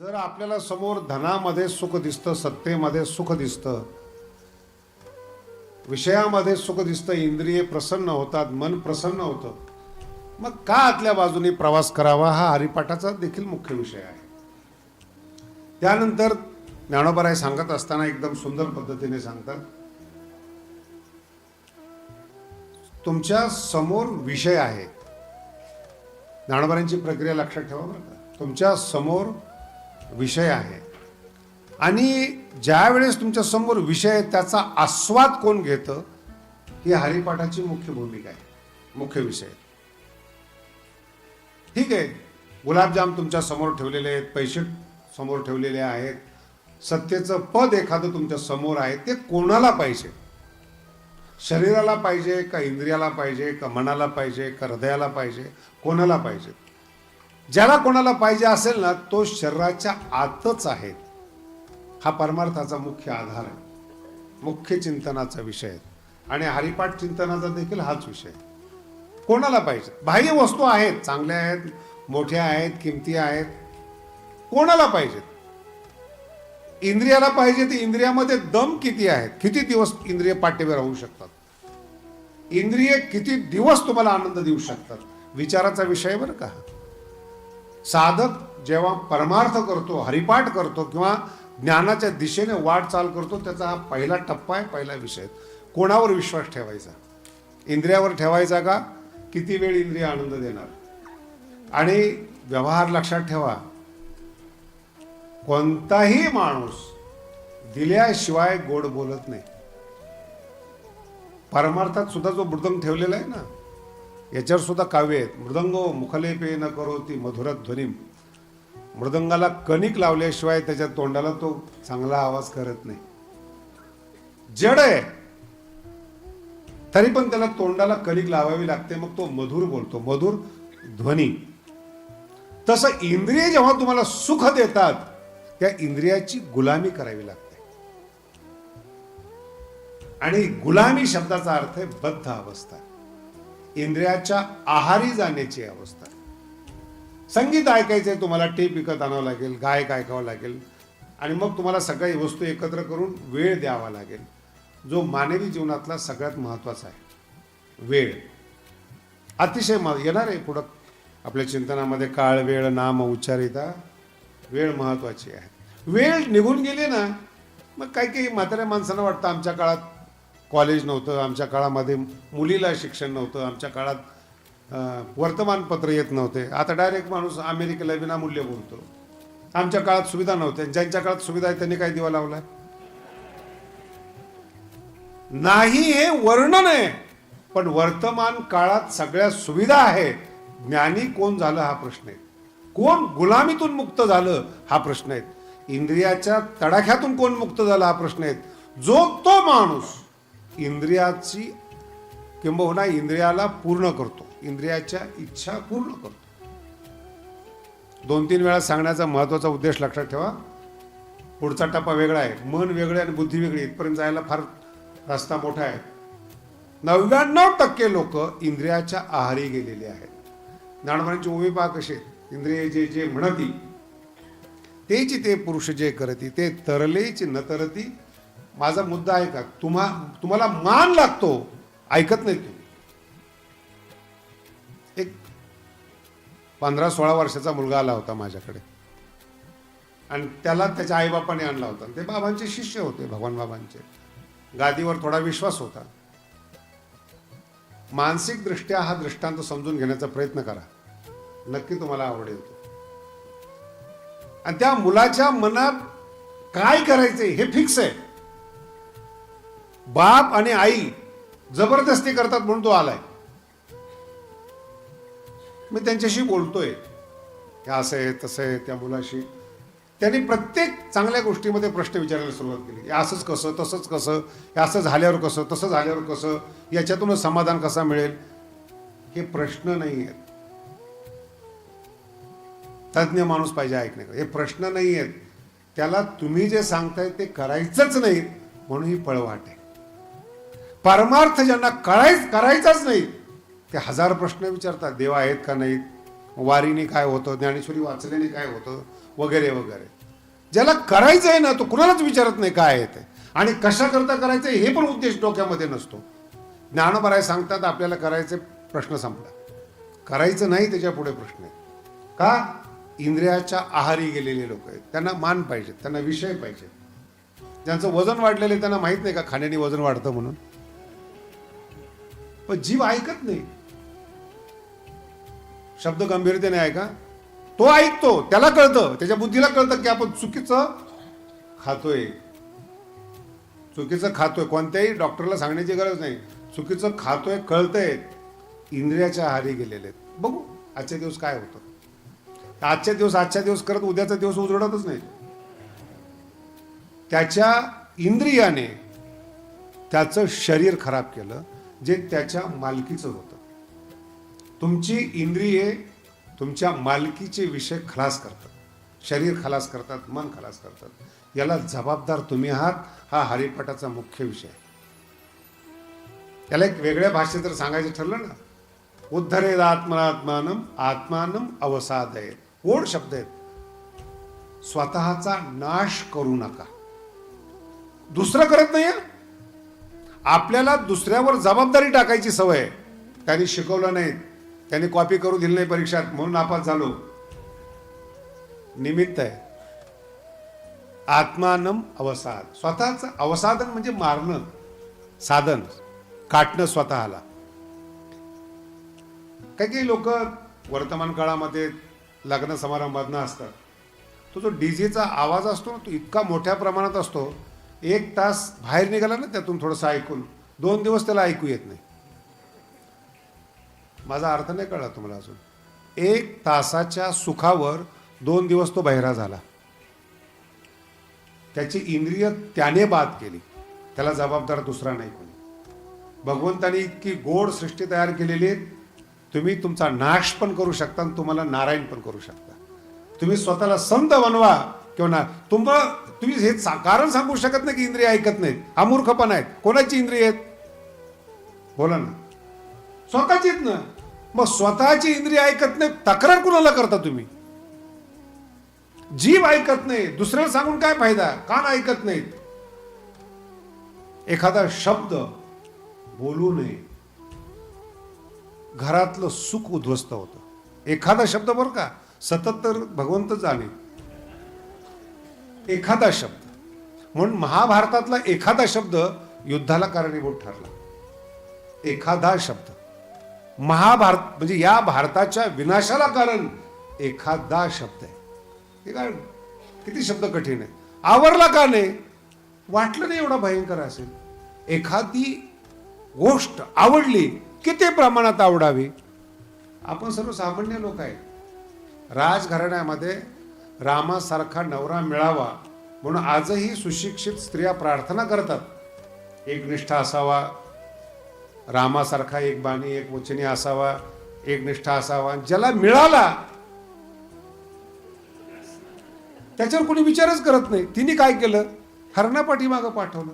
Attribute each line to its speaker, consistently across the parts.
Speaker 1: जर आपल्याला समोर धनामध्ये सुख दिसतं सत्तेमध्ये सुख दिसतं विषयामध्ये सुख दिसतं इंद्रिये प्रसन्न होतात मन प्रसन्न होतं मग का आतल्या बाजूने प्रवास करावा? हा हरिपाठाचा देखील मुख्य विषय आहे. त्यानंतर ज्ञानोबराय सांगत असताना एकदम सुंदर पद्धतीने सांगतात तुमच्यासमोर विषय आहे. ज्ञानोबरांची प्रक्रिया लक्षात ठेवा बरं का. तुमच्यासमोर विषय आहे. आणि ज्यावेळेस तुमच्यासमोर तुमच्यासमोर विषय त्याचा आस्वाद कोण घेतं ही हरिपाठाची मुख्य भूमिका आहे. मुख्य विषय. ठीक आहे. गुलाबजाम तुमच्यासमोर ठेवलेले आहेत पैसे समोर ठेवलेले आहेत. सत्तेचं पद एखादं तुमच्यासमोर आहे ते कोणाला पाहिजे? शरीराला पाहिजे का इंद्रियाला पाहिजे का मनाला पाहिजे का हृदयाला पाहिजे कोणाला पाहिजे? ज्याला कोणाला पाहिजे असेल ना तो शरीराच्या आतच आहे. हा परमार्थाचा मुख्य आधार आहे. मुख्य चिंतनाचा विषय आहे. आणि हरिपाठ चिंतनाचा देखील हाच विषय आहे. कोणाला पाहिजे? बाह्य वस्तू आहेत. चांगल्या आहेत मोठ्या आहेत किमती आहेत. कोणाला पाहिजेत? इंद्रियाला पाहिजे ते इंद्रियामध्ये दम किती आहेत? किती दिवस इंद्रिय पाठीवर राहू शकतात? इंद्रिय किती दिवस तुम्हाला आनंद देऊ शकतात? विचाराचा विषय बरं का साधक जेव्हा परमार्थ करतो हरिपाठ करतो किंवा ज्ञानाच्या दिशेने वाटचाल करतो त्याचा हा पहिला टप्पा आहे पहिला विषय कोणावर विश्वास ठेवायचा? इंद्रियावर ठेवायचा का? किती वेळ इंद्रिय आनंद देणार? आणि व्यवहार लक्षात ठेवा. कोणताही माणूस दिल्याशिवाय गोड बोलत नाही. परमार्थात सुद्धा जो मृदंग ठेवलेला आहे ना याच्यावर सुद्धा काव्य आहेत. मृदंग मुखलेपे न करो ती मधुरत ध्वनी मृदंगाला कणिक लावल्याशिवाय त्याच्या तोंडाला तो चांगला आवाज करत नाही. जड आहे. तरी पण त्याला तोंडाला कणिक लावावी लागते मग तो मधुर बोलतो. मधुर ध्वनी. तसं इंद्रिय जेव्हा तुम्हाला सुख देतात त्या इंद्रियाची गुलामी करावी लागते. आणि गुलामी शब्दाचा अर्थ आहे बद्ध अवस्था. इंद्रियाच्या आहारी जाण्याची अवस्था. संगीत ऐकायचंय तुम्हाला टेप विकत आणावं लागेल गायक ऐकावं लागेल. आणि मग तुम्हाला सगळ्या वस्तू एकत्र करून वेळ द्यावा लागेल. जो मानवी जीवनातला सगळ्यात महत्त्वाचा आहे. वेळ. अतिशय म येणार आहे पुढं. आपल्या चिंतनामध्ये काळ वेळ नाम उच्चारिता वेळ महत्त्वाची आहे. वेळ निघून गेली ना मग काही काही म्हाताऱ्या माणसांना वाटतं आमच्या काळात कॉलेज नव्हतं आमच्या काळामध्ये मुलीला शिक्षण नव्हतं आमच्या काळात वर्तमानपत्र येत नव्हते. आता डायरेक्ट माणूस अमेरिकेला विनामूल्य बोलतो. आमच्या काळात सुविधा नव्हत्या. ज्यांच्या काळात सुविधा आहे त्यांनी काय दिवा लावलाय? नाही हे वर्णन आहे पण वर्तमान काळात सगळ्या सुविधा आहेत. ज्ञानी कोण झालं हा प्रश्न आहे. कोण गुलामीतून मुक्त झालं हा प्रश्न आहे. इंद्रियाच्या तडाख्यातून कोण मुक्त झाला हा प्रश्न आहे. जो तो माणूस इंद्रियाची किंबहुना इंद्रियाला पूर्ण करतो. इंद्रियाच्या इच्छा पूर्ण करतो. दोन तीन वेळा सांगण्याचा महत्त्वाचा उद्देश लक्षात ठेवा. पुढचा टप्पा वेगळा आहे. मन वेगळे आणि बुद्धी वेगळी. इथपर्यंत जायला फार रस्ता मोठा आहे. नव्याण्णव टक्के लोक इंद्रियाच्या आहारी गेलेले आहेत. ज्ञानमानांची उभी पहा कसे इंद्रिय जे जे म्हणती तेची ते पुरुष जे करती ते तरलेच न तरती माझा मुद्दा आहे का? तुम्हा तुम्हाला मान लागतो. ऐकत नाही तुम्ही. एक पंधरा सोळा वर्षाचा मुलगा आला होता माझ्याकडे. आणि त्याला त्याच्या आईबापाने आणला होता. ते बाबांचे शिष्य होते भगवान बाबांचे. गादीवर थोडा विश्वास होता. मानसिक दृष्ट्या हा दृष्टांत समजून घेण्याचा प्रयत्न करा. नक्की तुम्हाला आवडेल तो. आणि त्या मुलाच्या मनात काय करायचे हे फिक्स आहे. बाप आणि आई जबरदस्ती करतात म्हणून तो आलाय. मी त्यांच्याशी बोलतोय. हे असं आहे तसं आहे त्या मुलाशी. त्यांनी प्रत्येक चांगल्या गोष्टीमध्ये प्रश्न विचारायला सुरुवात केली. असंच कसं तसंच कसं हे असं झाल्यावर कसं तसं झाल्यावर कसं याच्यातूनच समाधान कसा मिळेल? हे प्रश्न नाही आहेत तज्ज्ञ माणूस पाहिजे ऐकण्याकडे हे प्रश्न नाही आहेत त्याला तुम्ही जे सांगताय ते करायचंच नाही म्हणून ही पळवाट आहे. परमार्थ ज्यांना कळाय करायचाच नाही ते हजार प्रश्न विचारतात देव आहेत का नाहीत? वारीने काय होतं? ज्ञानेश्वरी वाचल्याने काय होतं? वगैरे वगैरे. ज्याला करायचं आहे ना तो कुणालाच विचारत नाही काय आहे ते. आणि कशाकरता करायचं हे पण उद्देश डोक्यामध्ये नसतो. ज्ञानोबराय सांगतात आपल्याला करायचे प्रश्न संपला. करायचं नाही त्याच्या पुढे प्रश्न आहे. का? इंद्रियाच्या आहारी गेलेले लोक आहेत. त्यांना मान पाहिजेत त्यांना विषय पाहिजे. ज्यांचं वजन वाढलेलं आहे त्यांना माहीत नाही का खाण्याने वजन वाढतं म्हणून? पण जीव ऐकत नाही. शब्द गंभीरतेने ऐका. तो ऐकतो त्याला कळतं त्याच्या बुद्धीला कळतं की आपण चुकीचं खातोय. चुकीचं खातोय. कोणत्याही डॉक्टरला सांगण्याची गरज नाही. चुकीचं खातोय कळतंय. इंद्रियाच्या आहारी गेलेले आहेत. बघू आजच्या दिवस काय होतं. आजच्या दिवस आजच्या दिवस करत उद्याचा दिवस उजळतच नाही. त्याच्या इंद्रियाने त्याचं शरीर खराब केलं. जे त्याच्या मालकीचं होतं. तुमची इंद्रिये तुमच्या मालकीचे विषय खलास करतात. शरीर खलास करतात मन खलास करतात. याला जबाबदार तुम्ही आहात हा हरिपाठाचा मुख्य विषय. आहे याला एक वेगळ्या भाषेत जर सांगायचं ठरलं ना उद्धरेद आत्मनात्मानम आत्मानम अवसाद आहे ओढ शब्द आहेत? स्वतःचा नाश करू नका. दुसरं करत नाही आपल्याला दुसऱ्यावर जबाबदारी टाकायची सवय आहे. त्यांनी शिकवलं नाही त्यांनी कॉपी करू दिली नाही परीक्षात. म्हणून नापास झालो. निमित्त आहे. आत्मानम अवसाद. स्वतःच अवसादन म्हणजे मारणं. साधन. काटणं स्वतःला. काही काही लोक वर्तमान काळामध्ये लग्न समारंभात असतात. तो जो डीजेचा आवाज असतो ना तो इतका मोठ्या प्रमाणात असतो. एक तास बाहेर निघाला ना त्यातून थोडंसं ऐकून. दोन दिवस त्याला ऐकू येत नाही. माझा अर्थ नाही कळला तुम्हाला अजून. एक तासाच्या सुखावर दोन दिवस तो बहिरा झाला. त्याची इंद्रिय त्याने बाद केली. त्याला जबाबदार दुसरा नाही कोणी. भगवंतानी इतकी गोड सृष्टी तयार केलेली आहे. तुम्ही तुमचा नाश पण करू शकता आणि तुम्हाला नारायण पण करू शकता. तुम्ही स्वतःला संत बनवा किंवा ना तुम्हाला तुम्ही हे कारण सांगू शकत नाही की इंद्रिय ऐकत नाहीत. हा मूर्खपणा आहेत. कोणाची इंद्रिय आहेत? बोला ना. स्वतःचीच ना. मग स्वतःची इंद्रिय ऐकत नाही तक्रार कुणाला करता तुम्ही? जीव ऐकत नाही. दुसऱ्याला सांगून काय फायदा? कान ऐकत नाहीत. एखादा शब्द बोलू नये. घरातलं सुख उद्ध्वस्त होतं. एखादा शब्द बरं का सतत तर भगवंत जाणे. एखादा शब्द. म्हणून महाभारतातला एखादा शब्द युद्धाला कारणीभूत ठरला. एखादा शब्द. महाभारत म्हणजे या भारताच्या विनाशाला कारण एखादा शब्द आहे. हे काय किती शब्द कठीण आहे. आवरला का नाही? वाटलं नाही एवढा भयंकर असेल. एखादी गोष्ट आवडली किती प्रमाणात आवडावी? आपण सर्व सामान्य लोक आहे. राजघराण्यामध्ये रामासारखा नवरा मिळावा म्हणून आजही सुशिक्षित स्त्रिया प्रार्थना करतात. एक निष्ठा असावा. रामासारखा एक बाणी एक वचनी असावा. एक निष्ठा असावा. ज्याला मिळाला त्याच्यावर कोणी विचारच करत नाही. तिने काय केलं? हरणा पाठीमागं पाठवलं.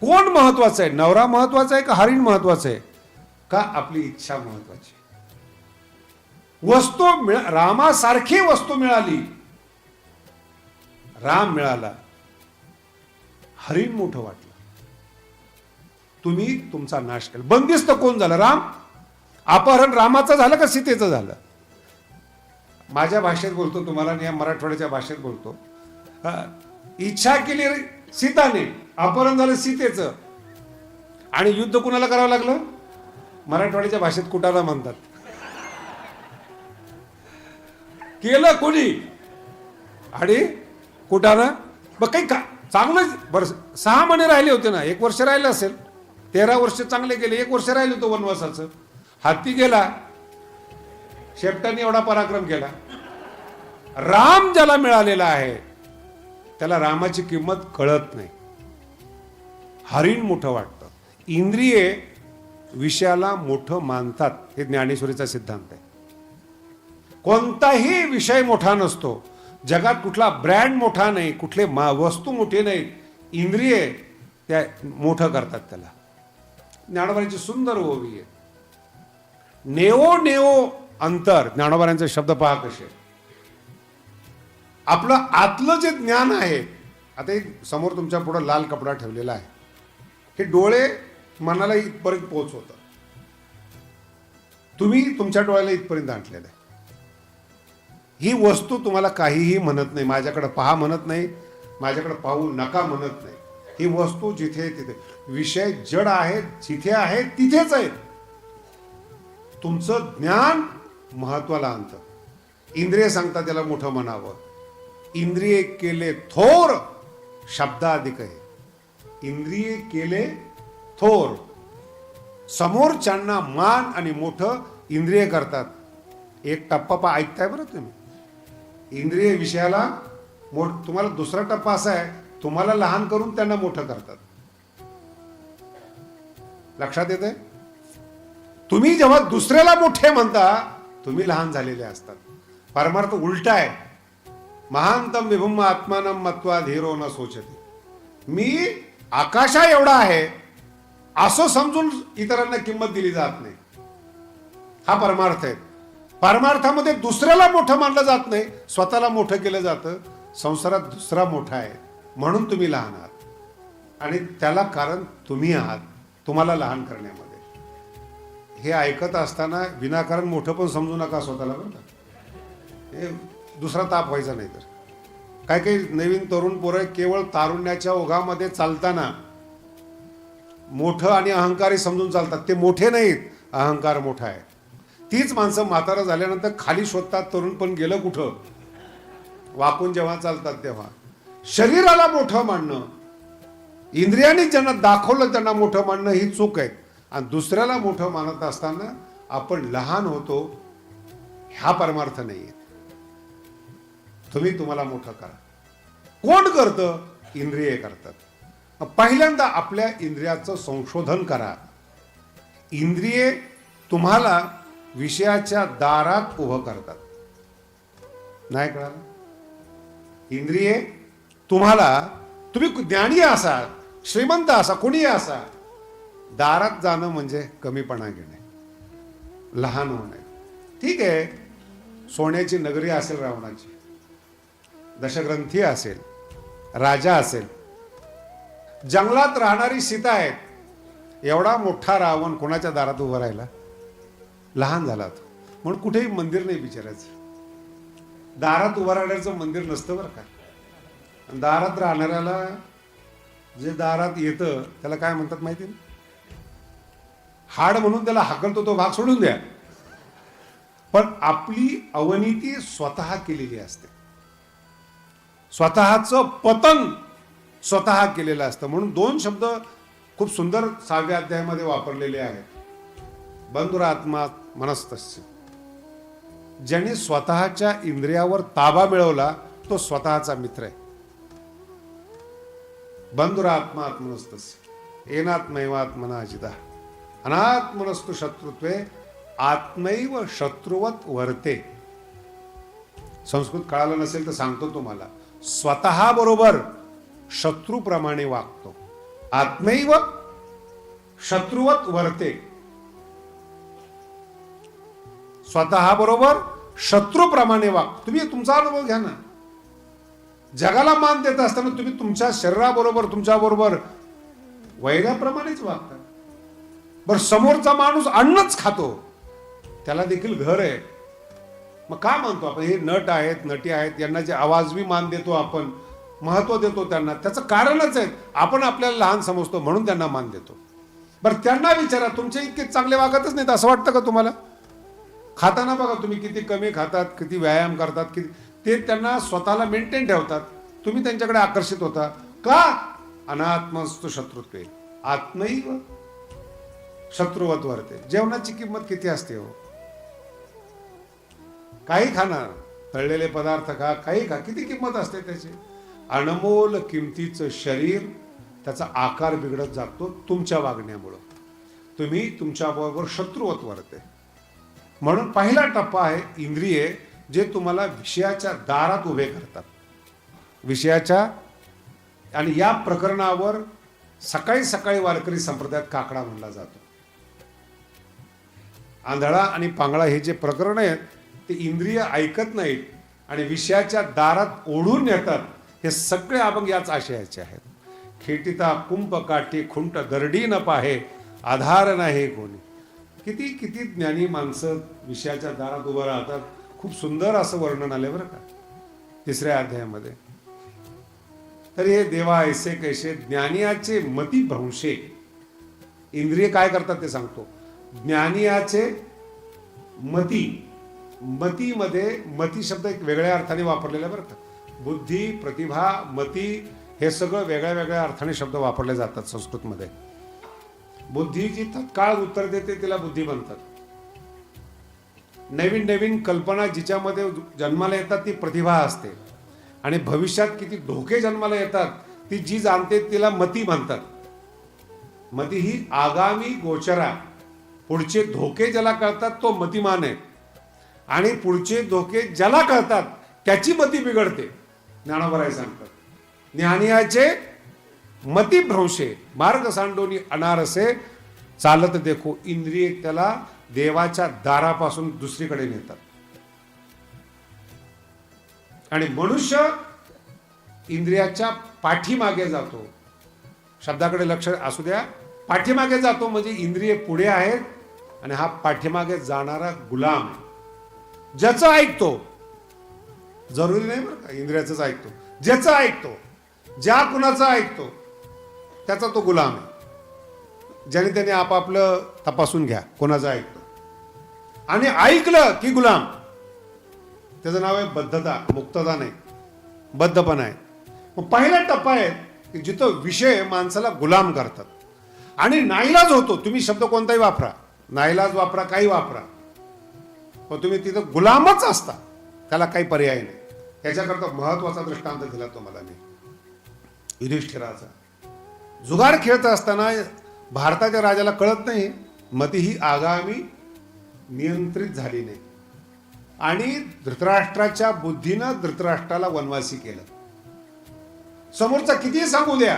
Speaker 1: कोण महत्वाचं आहे? नवरा महत्त्वाचा आहे का हरिण महत्वाचं आहे? का आपली इच्छा महत्वाची? वस्तू मिळ रामासारखी वस्तू मिळाली. राम मिळाला. हरिण मोठं वाटलं. तुम्ही तुमचा नाश केला. बंदिस्त कोण झालं? राम? अपहरण रामाचं झालं का सीतेचं झालं? माझ्या भाषेत बोलतो तुम्हाला या मराठवाड्याच्या भाषेत बोलतो. इच्छा केली सीताने. अपहरण झालं सीतेचं. आणि युद्ध कुणाला करावं लागलं? मराठवाड्याच्या भाषेत कुटाला म्हणतात. केलं कोणी? आणि कुठानं? मग काही का चांगलं बरं सहा महिने राहिले होते ना एक वर्ष राहिलं असेल. तेरा वर्ष चांगले गेले एक वर्ष राहिलं होतं वनवासाचं. हाती गेला शेपटाने एवढा पराक्रम केला. राम ज्याला मिळालेला आहे त्याला रामाची किंमत कळत नाही. हरिण मोठं वाटतं. इंद्रिये विषयाला मोठं मानतात हे ज्ञानेश्वरीचा सिद्धांत आहे. कोणताही विषय मोठा नसतो. जगात कुठला ब्रँड मोठा नाही कुठले मा वस्तू मोठी नाहीत इंद्रिये त्या मोठं करतात त्याला. ज्ञानोबांची सुंदर ओवी आहे. नेओ नेओ अंतर ज्ञानोबारांचे शब्द पहा कसे. आपलं आतलं जे ज्ञान आहे आता एक समोर तुमच्या पुढं लाल कपडा ठेवलेला आहे. हे डोळे मनाला इथपर्यंत पोहोचवतात तुम्ही तुमच्या डोळ्याला इथपर्यंत आणलेलं आहे. ही वस्तू तुम्हाला काहीही म्हणत नाही. माझ्याकडं पहा म्हणत नाही. माझ्याकडं पाहू नका म्हणत नाही. ही वस्तू जिथे तिथे विषय जड आहे जिथे आहे तिथेच आहे तुमचं ज्ञान महत्वाला आणतं. इंद्रिय सांगतात त्याला मोठं म्हणावं. इंद्रिय केले थोर शब्दाधिक आहे. इंद्रिय केले थोर. समोरच्यांना मान आणि मोठं इंद्रिय करतात. एक टप्पा पा ऐकताय बरं तुम्ही? इंद्रिय विषयाला मोठ तुम्हाला दुसरा टप्पा असा आहे तुम्हाला लहान करून त्यांना मोठं करतात. लक्षात येते तुम्ही जेव्हा दुसऱ्याला मोठे म्हणता तुम्ही लहान झालेले असतात. परमार्थ उलटा आहे. महानतम विभुम आत्मानम मत्वा धीरो न सोचते मी आकाशा एवढा आहे असं समजून इतरांना किंमत दिली जात नाही. हा परमार्थ आहे. परमार्थामध्ये दुसऱ्याला मोठं मानलं जात नाही स्वतःला मोठं केलं जातं. संसारात दुसरा मोठा आहे म्हणून तुम्ही लहान आहात. आणि त्याला कारण तुम्ही आहात तुम्हाला लहान करण्यामध्ये. हे ऐकत असताना विनाकारण मोठं पण समजू नका स्वतःला बरं का? हे दुसरा ताप व्हायचा नाही तर. काही काही नवीन तरुण पोरं केवळ तारुण्याच्या ओघामध्ये चालताना मोठं आणि अहंकारी समजून चालतात. ते मोठे नाहीत अहंकार मोठा आहे. तीच माणसं म्हातारा झाल्यानंतर खाली शोधतात तरुण पण गेलं कुठं? वाकून जेव्हा चालतात तेव्हा. शरीराला मोठं मानणं. इंद्रियांनी ज्यांना दाखवलं त्यांना मोठं मानणं ही चूक आहे. आणि दुसऱ्याला मोठं मानत असताना आपण लहान होतो ह्या परमार्थ नाही तुम्ही तुम्हाला मोठं करा. कोण करतं? इंद्रिय करतात. पहिल्यांदा आपल्या इंद्रियाचं संशोधन करा. इंद्रिये तुम्हाला विषयाच्या दारात उभं करतात. नाही कळालं? इंद्रिये तुम्हाला तुम्ही ज्ञानी असाल श्रीमंत असा कोणीही असा दारात जाणं म्हणजे कमीपणा घेणे. लहान होणे. ठीक आहे सोन्याची नगरी असेल रावणाची दशग्रंथी असेल राजा असेल जंगलात राहणारी सीता आहेत एवढा मोठा रावण कोणाच्या दारात उभं राहिला? लहान झाला तो म्हणून कुठेही मंदिर नाही बिचारायचं. दारात उभं राहण्याचं मंदिर नसतं बरं का. दारात राहणाऱ्याला जे दारात येतं त्याला काय म्हणतात माहिती ना हाड म्हणून त्याला हाकलतो तो भाग सोडून द्या. पण आपली अवनीती स्वतः केलेली असते. स्वतःचं पतन स्वतः केलेलं असतं. म्हणून दोन शब्द खूप सुंदर सहाव्या अध्यायामध्ये वापरलेले आहेत. बंधुरात्मा मनस्तस्य. ज्याने स्वतःच्या इंद्रियावर ताबा मिळवला तो स्वतःचा मित्र आहे. बंधुरात्मा आत्मनस्तस्य एनात्मैवात्मना अजिता अनात्मनस्तु शत्रुत्वे आत्मैव शत्रुवत वर्ते. संस्कृत कळालं नसेल तर सांगतो तुम्हाला. स्वतः बरोबर शत्रूप्रमाणे वागतो. आत्मैव शत्रुवत वर्ते. स्वतः बरोबर शत्रूप्रमाणे वाग तुम्ही तुमचा अनुभव घ्या ना. जगाला मान देत असताना तुम्ही तुमच्या शरीराबरोबर तुमच्याबरोबर वैराप्रमाणेच वागता. बर समोरचा माणूस अन्नच खातो. त्याला देखील घर आहे. मग का मानतो आपण? हे नट आहेत नटी आहेत यांना जे आवाजवी मान देतो आपण महत्त्व देतो त्यांना त्याचं कारणच आहे. आपण आपल्याला लहान समजतो म्हणून त्यांना मान देतो. बरं त्यांना विचारा तुमचे इतके चांगले वागतच नाहीत असं वाटतं का तुम्हाला? खाताना बघा तुम्ही किती कमी खातात किती व्यायाम करतात किती ते त्यांना स्वतःला मेंटेन ठेवतात. तुम्ही त्यांच्याकडे आकर्षित होता. का? अनात्मस्तु शत्रुत्व. आत्मैव शत्रुवत वरते. जेवणाची किंमत किती असते हो? काही खाणार तळलेले पदार्थ खा काही खा किती किंमत असते त्याची? अनमोल किमतीचं शरीर त्याचा आकार बिघडत जातो तुमच्या वागण्यामुळं. तुम्ही तुमच्याबरोबर शत्रुवत वरते. म्हणून पहिला टप्पा आहे इंद्रिये जे तुम्हाला विषयाच्या दारात उभे करतात. विषयाच्या आणि या प्रकरणावर सकाळी सकाळी वारकरी संप्रदायात काकडा म्हणला जातो. आंधळा आणि पांगळा हे जे प्रकरण आहेत ते इंद्रिय ऐकत नाहीत आणि विषयाच्या दारात ओढून येतात हे सगळे अभंग याच आशयाचे आहेत. खेटिता कुंभ काठी खुंट दरडी न पाहे आधार नाही कोणी. किती किती ज्ञानी माणसं विषयाच्या दारात उभं राहतात. खूप सुंदर असं वर्णन आले बरं का तिसऱ्या अध्यायामध्ये. तर हे देवा ऐसे कैसे ज्ञानियाचे मती भ्रंशे. इंद्रिय काय करतात ते सांगतो. ज्ञानियाचे मती मतीमध्ये मती शब्द एक वेगळ्या अर्थाने वापरलेला बरं का. बुद्धी प्रतिभा मती हे सगळं वेगळ्या वेगळ्या अर्थाने शब्द वापरले जातात संस्कृतमध्ये. बुद्धी जी तत्काळ उत्तर देते तिला बुद्धी म्हणतात. नवीन नवीन कल्पना जिच्यामध्ये जन्माला येतात ती प्रतिभा असते. आणि भविष्यात किती धोके जन्माला येतात ती जी जाणते तिला मती म्हणतात. मती ही आगामी गोचरा. पुढचे धोके ज्याला कळतात तो मतिमान आहे. आणि पुढचे धोके ज्याला कळतात त्याची मती बिघडते. ज्ञानोबराय सांगतात. ज्ञानियाचे मतिभ्रंशे मार्ग सांडोनी अनारसे चालत देखो इंद्रिय त्याला देवाच्या दारापासून दुसरीकडे नेतात. आणि मनुष्य इंद्रियाच्या पाठीमागे जातो. शब्दाकडे लक्ष असू द्या. पाठीमागे जातो म्हणजे इंद्रिय पुढे आहेत आणि हा पाठीमागे जाणारा गुलाम आहे. ज्याचं ऐकतो जरुरी नाही बरं का इंद्रियाचंच ऐकतो. ज्याचं ऐकतो ज्या कुणाचं ऐकतो त्याचा तो गुलाम आहे. ज्याने त्याने आपापलं तपासून घ्या कोणाचं ऐकतो. आणि ऐकलं की गुलाम. त्याचं नाव आहे बद्धता मुक्तता नाही. बद्धपणा आहे. मग पहिला टप्पा आहे की जिथं विषय माणसाला गुलाम करतात. आणि नाईलाज होतो तुम्ही शब्द कोणताही वापरा. नाईलाज वापरा काही वापरा. पण तुम्ही तिथं गुलामच असता. त्याला काही पर्याय नाही. याच्याकरता महत्त्वाचा दृष्टांत दिला तुम्हाला मी. युधिष्ठिराचा. जुगार खेळत असताना भारताच्या राजाला कळत नाही मती ही आगामी नियंत्रित झाली नाही. आणि धृतराष्ट्राच्या बुद्धीनं धृतराष्ट्राला वनवासी केलं. समोरचा किती सांगू द्या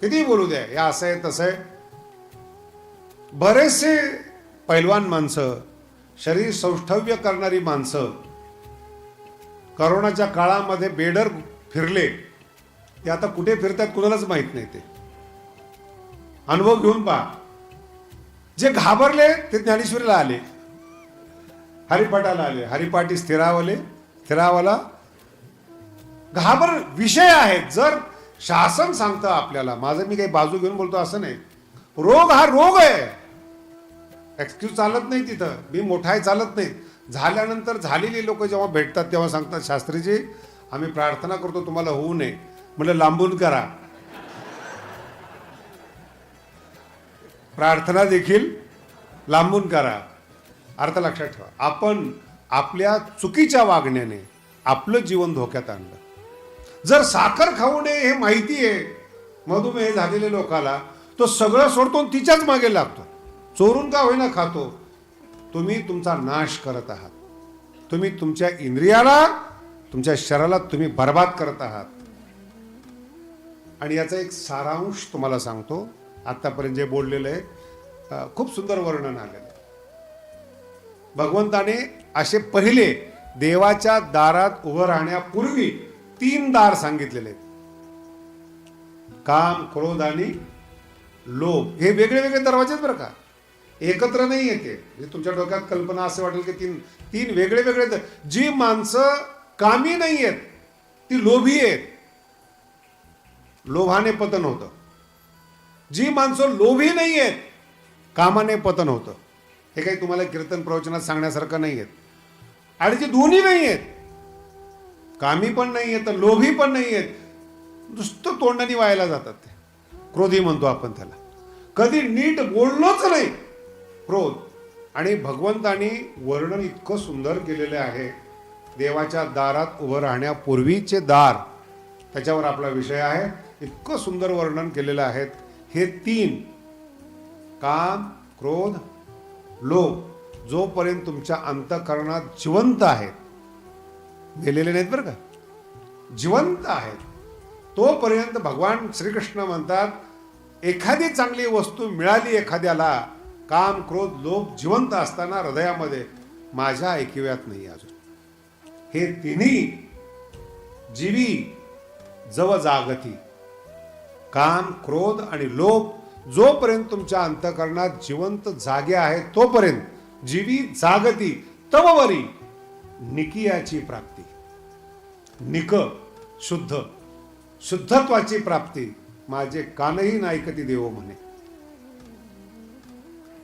Speaker 1: किती बोलू द्या या असं आहे तसं आहे. बरेचसे पैलवान माणसं शरीर सौष्ठव्य करणारी माणसं करोनाच्या काळामध्ये बेडर फिरले. ते आता कुठे फिरतात कुणालाच माहीत नाही ते. अनुभव घेऊन पहा. जे घाबरले ते ज्ञानेश्वरीला आले. हरिपाठाला आले. हरिपाठी स्थिरावले. स्थिरावाला घाबर विषय आहेत. जर शासन सांगतं आपल्याला माझं मी काही बाजू घेऊन बोलतो असं नाही. रोग हा रोग आहे. एक्सक्यूज चालत नाही तिथं. मी मोठा आहे चालत नाही. झाल्यानंतर झालेली लोक जेव्हा भेटतात तेव्हा सांगतात शास्त्रीजी आम्ही प्रार्थना करतो तुम्हाला होऊ नये. म्हटलं लांबून करा. प्रार्थना देखील लांबून करा. अर्थ लक्षात ठेवा. आपण आपल्या चुकीच्या वागण्याने आपलं जीवन धोक्यात आणलं. जर साखर खाऊ नये हे माहिती आहे मधुमेह झालेल्या लोकाला तो सगळं सोडतो तिच्याच मागे लागतो. चोरून का होईना खातो? तुम्ही तुमचा नाश करत आहात. तुम्ही तुमच्या इंद्रियाला तुमच्या शरीराला तुम्ही बर्बाद करत आहात. आणि याचा एक सारांश तुम्हाला सांगतो. आतापर्यंत जे बोललेलं आहे खूप सुंदर वर्णन आलेलं भगवंताने असे पहिले देवाच्या दारात उभं राहण्यापूर्वी तीन दार सांगितलेले आहेत. काम क्रोध आणि लोभ हे वेगळे वेगळे दरवाजे बरं का. एकत्र नाही येते म्हणजे तुमच्या डोक्यात कल्पना असं वाटेल की तीन तीन वेगळे वेगळे जी माणसं कामी नाही आहेत ती लोभी आहेत. लोभाने पतन होतं. जी माणसं लोभी नाही आहेत कामाने पतन होतं. हे काही तुम्हाला कीर्तन प्रवचनात सांगण्यासारखं नाही आहेत आणि जे दोन्ही नाही आहेत कामी पण नाही आहेत तर लोभी पण नाही आहेत नुसतं तोंडाने व्हायला जातात ते. क्रोधी म्हणतो आपण त्याला. कधी नीट बोललोच नाही. क्रोध. आणि भगवंतानी वर्णन इतकं सुंदर केलेलं आहे. देवाच्या दारात उभं राहण्यापूर्वीचे दार त्याच्यावर आपला विषय आहे. इतकं सुंदर वर्णन केलेलं आहे. हे तीन काम क्रोध लोभ जोपर्यंत तुमच्या अंतकरणात जिवंत आहेत मेलेले नाहीत बरं का? जिवंत आहेत तोपर्यंत भगवान श्रीकृष्ण म्हणतात एखादी चांगली वस्तू मिळाली एखाद्याला काम क्रोध लोभ जिवंत असताना हृदयामध्ये माझ्या ऐकिव्यात नाही अजून. हे तिन्ही जीवी जव जागती काम क्रोध आणि लोभ जोपर्यंत तुमच्या अंतकरणात जिवंत जागे आहे तोपर्यंत जीवी जागती तववरी निकियाची प्राप्ती. निक शुद्ध शुद्धत्वाची प्राप्ती. माझे कानही नायकती देव म्हणे.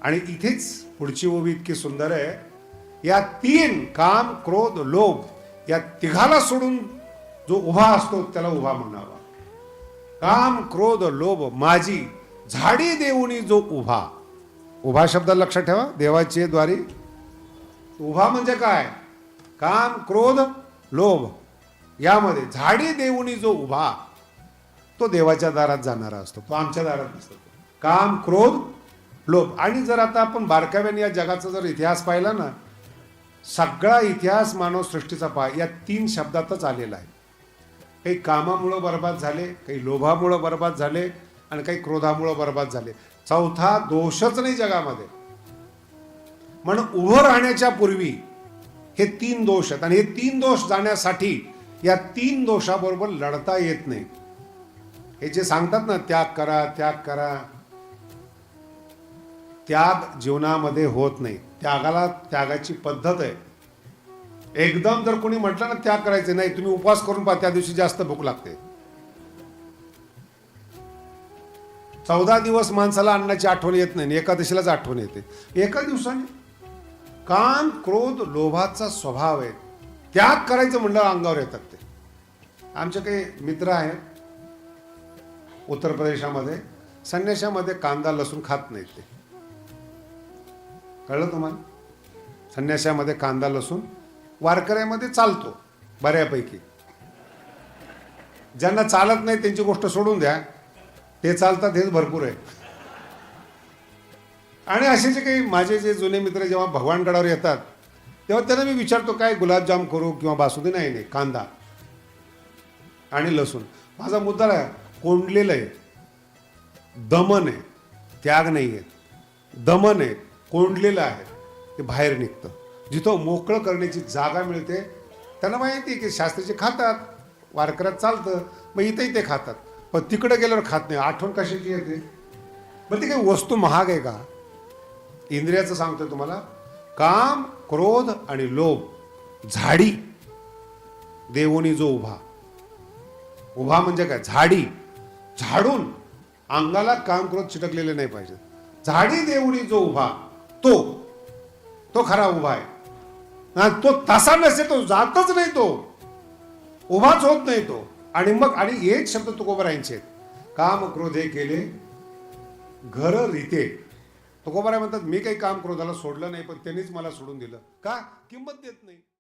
Speaker 1: आणि इथेच पुढची ओवी इतकी सुंदर आहे. या तीन काम क्रोध लोभ या तिघाला सोडून जो उभा असतो त्याला उभा म्हणावं. काम क्रोध लोभ माझी झाडी देऊनी जो उभा. उभा शब्द लक्षात ठेवा देवाची द्वारी. उभा म्हणजे काय? काम क्रोध लोभ. यामध्ये झाडी देऊनी जो उभा तो देवाच्या दारात जाणारा असतो तो आमच्या दारात नसतो. काम क्रोध लोभ. आणि जर आता आपण बारकाव्याने या जगाचा जर इतिहास पाहिला ना सगळा इतिहास मानव सृष्टीचा पहा या तीन शब्दातच आलेला आहे. काही कामामुळं बर्बाद झाले काही लोभामुळं बर्बाद झाले आणि काही क्रोधामुळं बर्बाद झाले. चौथा दोषच नाही जगामध्ये. म्हणून उभं राहण्याच्या पूर्वी हे तीन दोष आहेत. आणि हे तीन दोष जाण्यासाठी या तीन दोषाबरोबर लढता येत नाही. हे जे सांगतात ना त्याग करा त्याग करा. त्याग जीवनामध्ये होत नाही. त्यागाला त्यागाची पद्धत आहे. एकदम जर कोणी म्हटलं ना त्याग करायचे नाही तुम्ही उपवास करून पहा त्या दिवशी जास्त भूक लागते. चौदा दिवस माणसाला अन्नाची आठवण येत नाही एकादशीलाच आठवण येते. एका दिवसाने. काम क्रोध लोभाचा स्वभाव आहे. त्याग करायचं म्हणलं अंगावर येतात ते. आमचे काही मित्र आहेत उत्तर प्रदेशामध्ये. संन्याशामध्ये कांदा लसूण खात नाहीत ते. कळलं तुम्हाला? संन्याशामध्ये कांदा लसूण वारकऱ्यामध्ये चालतो बऱ्यापैकी. ज्यांना चालत नाही त्यांची गोष्ट सोडून द्या. ते चालतात हेच भरपूर आहे. आणि असे जे काही माझे जे जुने मित्र जेव्हा भगवानगडावर येतात तेव्हा त्यांना मी विचारतो काय गुलाबजाम करू किंवा बासुदी? नाही नाही कांदा आणि लसूण. माझा मुद्दा आहे कोंडलेलं आहे दमन आहे त्याग नाही आहे. दमन आहे कोंडलेलं आहे ते बाहेर निघतं. जिथं मोकळं करण्याची जागा मिळते त्यांना माहिती आहे की शास्त्रीचे खातात वारकऱ्यात चालतं मग इथंही ते खातात. पण तिकडं गेल्यावर खात नाही. आठवण कशाची येते? मग ती काही वस्तू महाग आहे का? इंद्रियाचं सांगतोय तुम्हाला. काम क्रोध आणि लोभ झाडी देवोनी जो उभा. उभा म्हणजे काय? झाडी. झाडून अंगाला काम क्रोध चिटकलेले नाही पाहिजे. झाडी देवणी जो उभा तो तो खरा उभा आहे. तो तसा नसे तो जातच नाही तो. उभाच होत नाही तो. आणि मग आणि एक शब्द तुकोबरायांचे आहेत. काम क्रोधे केले घर रीते. तुकोबराय म्हणतात मी काही काम क्रोधाला सोडलं नाही पण त्यांनीच मला सोडून दिलं. का? किंमत देत नाही.